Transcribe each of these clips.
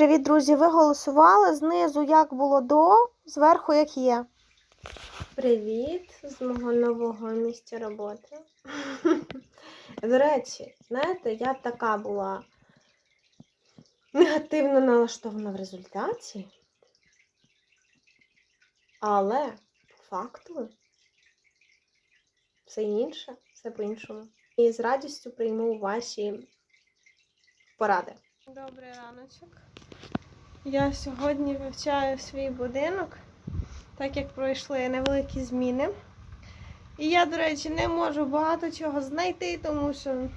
Привіт, друзі! Ви голосували знизу, як було до, зверху, як є. Привіт з мого нового місця роботи. До речі, знаєте, я така була негативно налаштована в результаті. Але по факту все інше, все по-іншому. І з радістю прийму ваші поради. Добрий раночок. Я сьогодні вивчаю свій будинок, так як пройшли невеликі зміни. І я, до речі, не можу багато чого знайти, тому що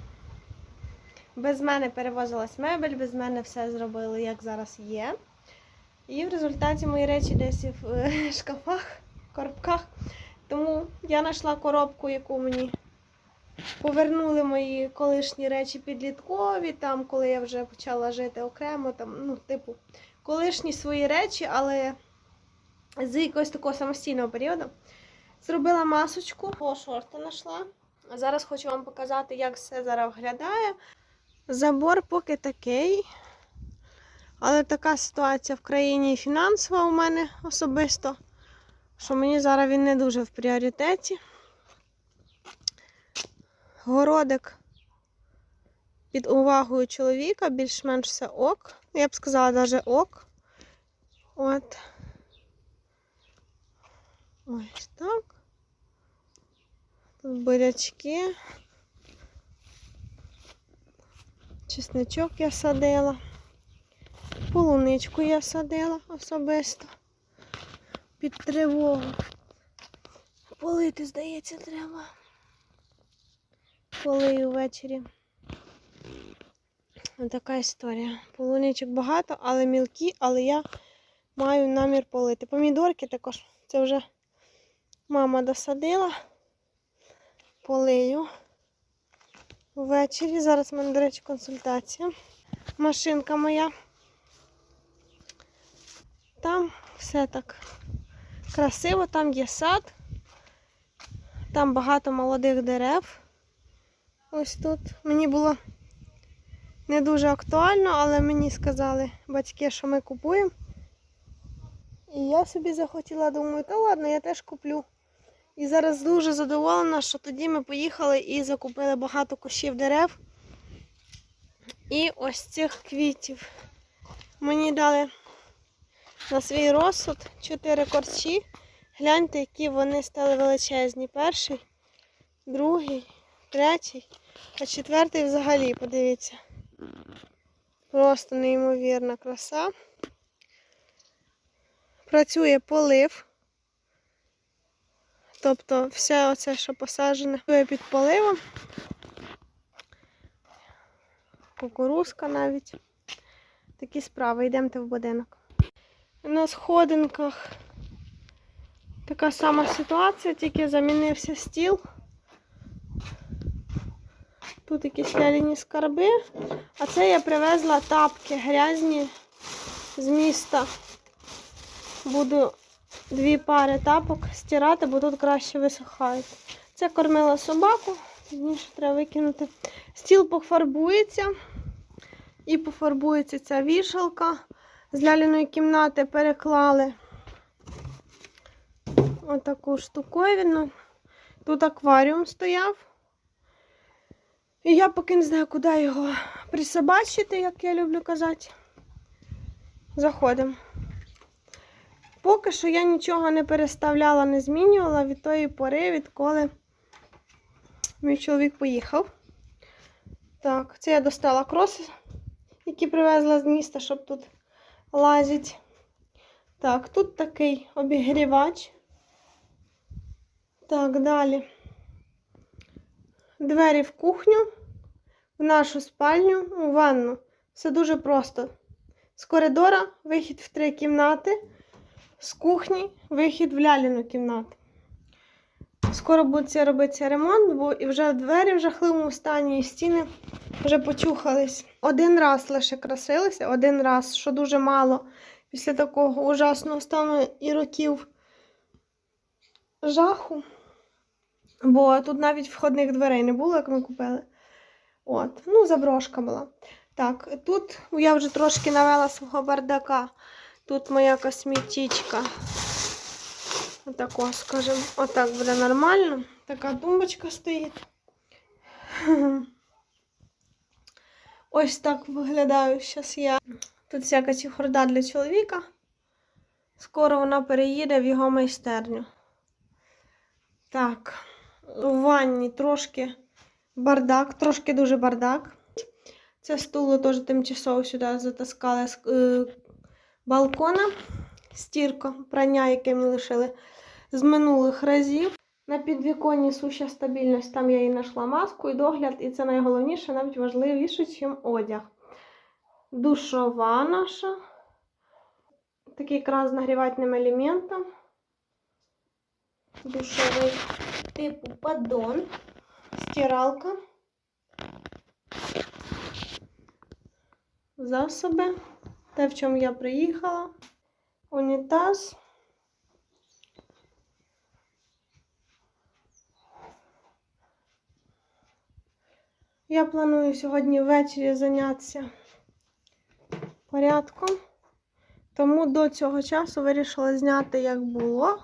без мене перевозилась мебель, без мене все зробили, як зараз є. І в результаті мої речі десь в е, шкафах, коробках. Тому я знайшла коробку, яку мені повернули мої колишні речі підліткові, там, коли я вже почала жити окремо, там, ну, типу, колишні свої речі, але з якогось такого самостійного періоду. Зробила масочку, по шорти знайшла. Зараз хочу вам показати, як все зараз виглядає. Забор поки такий. Але така ситуація в країні фінансова у мене особисто, що мені зараз він не дуже в пріоритеті. Городик під увагою чоловіка, більш-менш все ок. Я б сказала, навіть ок. От. Ось так. Тут бурячки. Чесничок я садила. Полуничку я садила особисто. Під тривогу. Полити, здається, треба. Полию ввечері. Ось така історія. Полуничок багато, але мілкі, але я маю намір полити. Помідорки також. Це вже мама досадила. Полию ввечері. Зараз в мене, до речі, консультація. Машинка моя. Там все так красиво, там є сад, там багато молодих дерев. Ось тут. Мені було не дуже актуально, але мені сказали батьки, що ми купуємо. І я собі захотіла, думаю, та ладно, я теж куплю. І зараз дуже задоволена, що тоді ми поїхали і закупили багато кущів дерев. І ось цих квітів. Мені дали на свій розсуд чотири корчі. Гляньте, які вони стали величезні. Перший, другий, третій, а четвертий взагалі, подивіться. Просто неймовірна краса. Працює полив. Тобто все оце, що посаджене, працює під поливом. Кукурузка навіть. Такі справи. Йдемте в будинок. На сходинках така сама ситуація, тільки замінився стіл. Тут якісь ляляні скарби. А це я привезла тапки грязні з міста. Буду дві пари тапок стирати, бо тут краще висихають. Це кормила собаку, пізніше треба викинути. Стіл пофарбується і пофарбується ця вішалка. З ляляної кімнати переклали отаку штуковину. Тут акваріум стояв. І я поки не знаю, куди його присобачити, як я люблю казати. Заходимо. Поки що я нічого не переставляла, не змінювала від тої пори, відколи мій чоловік поїхав. Так, це я достала кроси, які привезла з міста, щоб тут лазить. Так, тут такий обігрівач. Так, далі. Двері в кухню, в нашу спальню, у ванну. Все дуже просто. З коридора вихід в три кімнати, з кухні вихід в ляліну кімнату. Скоро буде робитися ремонт, бо і вже двері в жахливому стані, і стіни вже почухались. Один раз лише красилися, один раз, що дуже мало після такого ужасного стану і років жаху. Бо тут навіть входних дверей не було, як ми купили. От, ну, заброшка була. Так, тут я вже трошки навела свого бардака. Тут моя косметичка. Отако, скажімо, отак буде нормально. Така тумбочка стоїть. Ось так виглядаю зараз я. Тут всяка чехорда для чоловіка. Скоро вона переїде в його майстерню. Так, у ванні трошки бардак, трошки дуже бардак. Це стуло теж тимчасово сюди затаскали з е, балкона. Стірка, прання, яке ми лишили з минулих разів. На підвіконні суща стабільність, там я її знайшла маску і догляд, і це найголовніше, навіть важливіше, ніж одяг. Душова наша. Такий кран з нагрівательним елементом. Душовий типу поддон. Стиралка. Засоби. Те, в чому я приїхала. Унітаз. Я планую сьогодні ввечері зайнятися порядком. Тому до цього часу вирішила зняти, як було.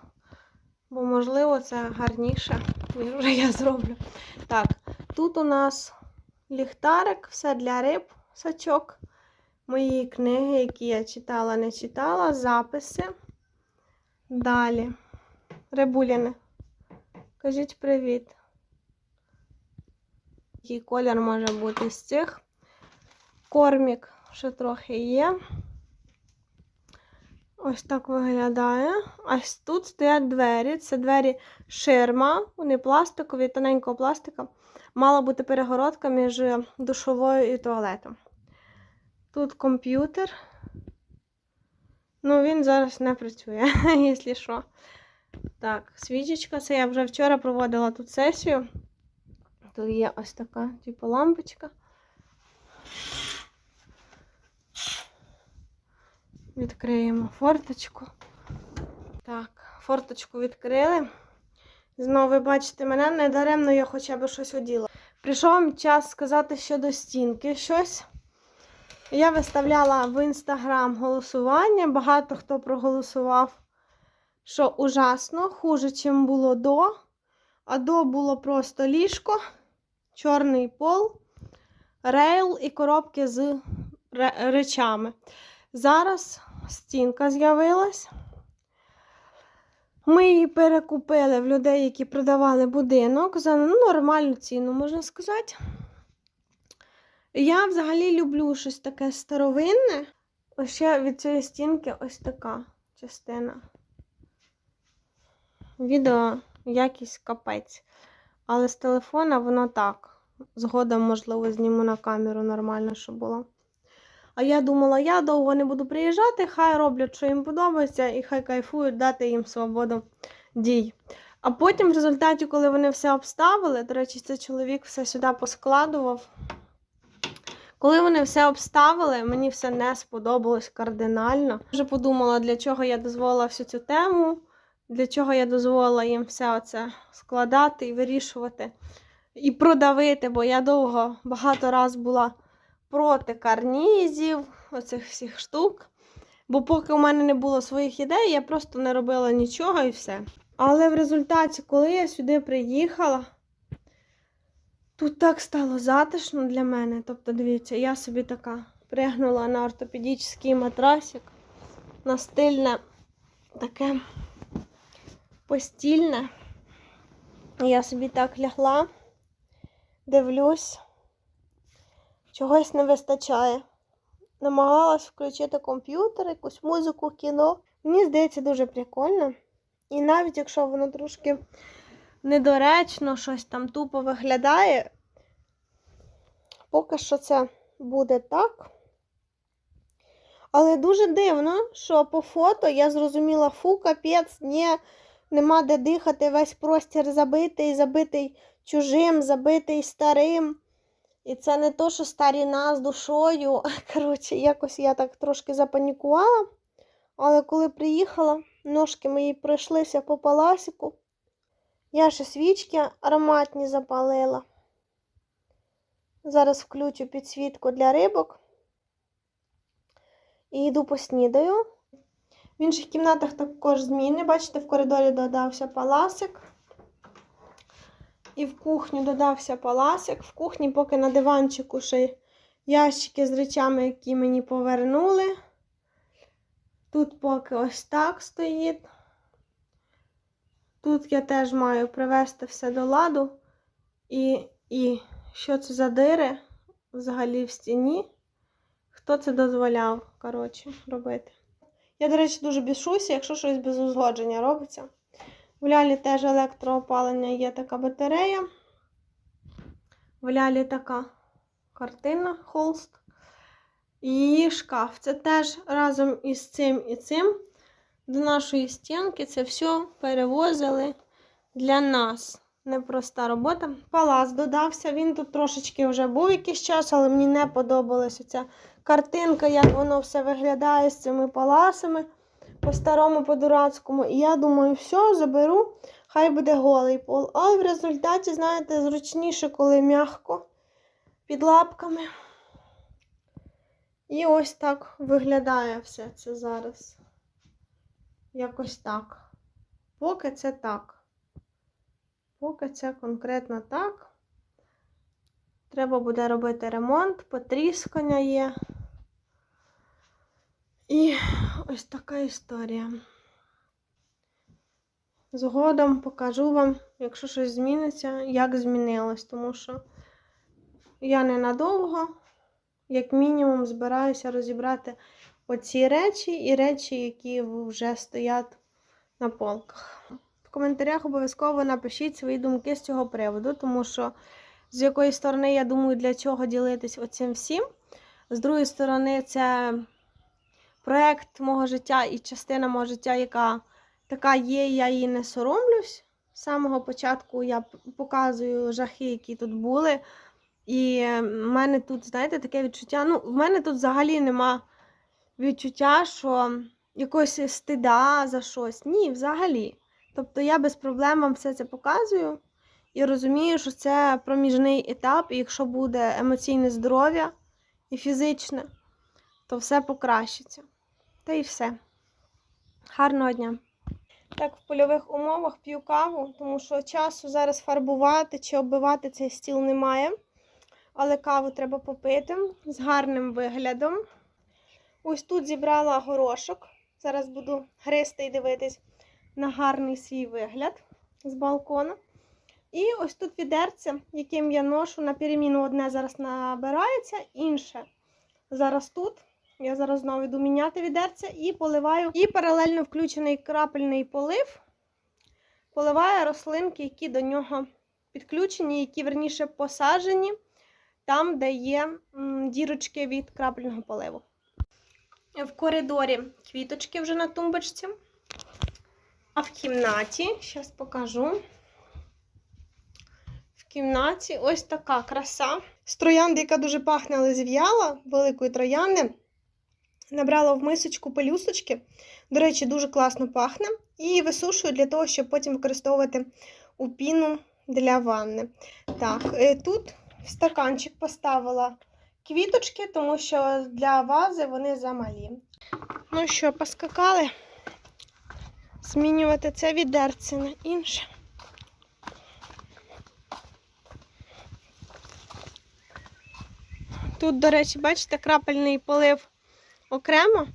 Бо, можливо, це гарніше, вже я зроблю. Так, тут у нас ліхтарик, все для риб, сачок. Мої книги, які я читала, не читала, записи. Далі. Рибуліни. Кажіть привіт. Який колір може бути з цих? Кормік ще трохи є. Ось так виглядає. Ось тут стоять двері. Це двері ширма, вони пластикові, тоненького пластика. Мала бути перегородка між душовою і туалетом. Тут комп'ютер. Ну, він зараз не працює, якщо що. Так, свічечка. Це я вже вчора проводила тут сесію. Тут є ось така, типу, лампочка. Відкриємо форточку. Так, форточку відкрили. Знову ви бачите мене, недаремно я хоча б щось оділа. Прийшов час сказати щодо стінки щось. Я виставляла в інстаграм голосування. Багато хто проголосував, що ужасно, хуже, чим було до. А до було просто ліжко, чорний пол, рейл і коробки з речами. Зараз стінка з'явилась. Ми її перекупили в людей, які продавали будинок за ну, нормальну ціну, можна сказати. Я взагалі люблю щось таке старовинне. Ось ще від цієї стінки ось така частина. Відео якийсь капець. Але з телефона воно так. Згодом, можливо, зніму на камеру нормально, щоб було. А я думала, я довго не буду приїжджати, хай роблять, що їм подобається, і хай кайфують, дати їм свободу дій. А потім, в результаті, коли вони все обставили, до речі, цей чоловік все сюди поскладував. Коли вони все обставили, мені все не сподобалось кардинально. Вже подумала, для чого я дозволила всю цю тему, для чого я дозволила їм все оце складати і вирішувати, і продавити, бо я довго багато раз була проти карнізів, оцих всіх штук. Бо поки у мене не було своїх ідей, я просто не робила нічого і все. Але в результаті, коли я сюди приїхала, тут так стало затишно для мене. Тобто, дивіться, я собі така пригнула на ортопедичний матрасик, на стильне таке постільне. Я собі так лягла, дивлюсь. Чогось не вистачає. Намагалась включити комп'ютер, якусь музику, кіно. Мені здається, дуже прикольно. І навіть якщо воно трошки недоречно, щось там тупо виглядає, поки що це буде так. Але дуже дивно, що по фото я зрозуміла, фу, капець, ні, нема де дихати, весь простір забитий, забитий чужим, забитий старим. І це не то, що старіна з душою. Коротше, якось я так трошки запанікувала. Але коли приїхала, ножки мої пройшлися по паласику. Я ще свічки ароматні запалила. Зараз включу підсвітку для рибок. І йду поснідаю. В інших кімнатах також зміни. Бачите, в коридорі додався паласик. І в кухню додався паласик. В кухні, поки на диванчику ще ящики з речами, які мені повернули. Тут поки ось так стоїть. Тут я теж маю привести все до ладу. І, і що це за дири взагалі в стіні? Хто це дозволяв, коротше, робити? Я, до речі, дуже бішуся, якщо щось без узгодження робиться. В лялі теж електроопалення є така батарея. В лялі така картина, холст. І шкаф. Це теж разом із цим і цим до нашої стінки це все перевозили для нас. Непроста робота. Палац додався. Він тут трошечки вже був якийсь час, але мені не подобалася ця картинка, як воно все виглядає з цими паласами по-старому, по-дурацькому. І я думаю, все, заберу, хай буде голий пол. Але в результаті, знаєте, зручніше, коли м'яко під лапками. І ось так виглядає все це зараз. Якось так. Поки це так. Поки це конкретно так. Треба буде робити ремонт, потріскання є. І ось така історія. Згодом покажу вам, якщо щось зміниться, як змінилось, тому що я ненадовго, як мінімум, збираюся розібрати оці речі і речі, які вже стоять на полках. В коментарях обов'язково напишіть свої думки з цього приводу, тому що з якої сторони, я думаю, для чого ділитись оцим всім. З другої сторони, це проєкт мого життя і частина мого життя, яка така є, я її не соромлюсь. З самого початку я показую жахи, які тут були. І в мене тут, знаєте, таке відчуття. Ну, в мене тут взагалі нема відчуття, що якогось стида за щось. Ні, взагалі. Тобто я без проблем вам все це показую і розумію, що це проміжний етап, і якщо буде емоційне здоров'я і фізичне, то все покращиться. Та і все. Гарного дня! Так, в польових умовах п'ю каву, тому що часу зараз фарбувати чи оббивати цей стіл немає. Але каву треба попити з гарним виглядом. Ось тут зібрала горошок. Зараз буду гристи і дивитись на гарний свій вигляд з балкона. І ось тут відерце, яким я ношу на переміну одне зараз набирається, інше зараз тут. Я зараз знову йду міняти відерце і поливаю. І паралельно включений крапельний полив. Поливаю рослинки, які до нього підключені, які верніше посаджені, там, де є дірочки від крапельного поливу. В коридорі квіточки вже на тумбочці. А в кімнаті, зараз покажу. В кімнаті ось така краса. З троянди, яка дуже пахне, але зів'яла, великої троянди. Набрала в мисочку пелюсточки. До речі, дуже класно пахне. І висушую для того, щоб потім використовувати у піну для ванни. Так, е, тут в стаканчик поставила квіточки, тому що для вази вони замалі. Ну що, поскакали? Змінювати це відерце на інше. Тут, до речі, бачите, крапельний полив окремо,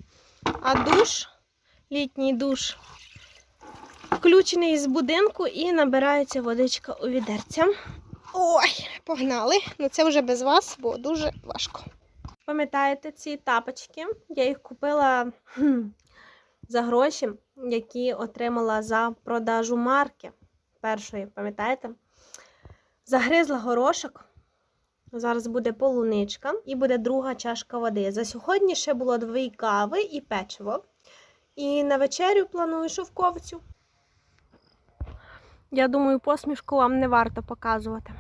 а душ, літній душ, включений з будинку і набирається водичка у відерця. Ой, погнали! Ну це вже без вас, бо дуже важко. Пам'ятаєте ці тапочки? Я їх купила хм, за гроші, які отримала за продажу марки першої, пам'ятаєте? Загризла горошок. Зараз буде полуничка і буде друга чашка води. За сьогодні ще було дві кави і печиво. І на вечерю планую шовковцю. Я думаю, посмішку вам не варто показувати.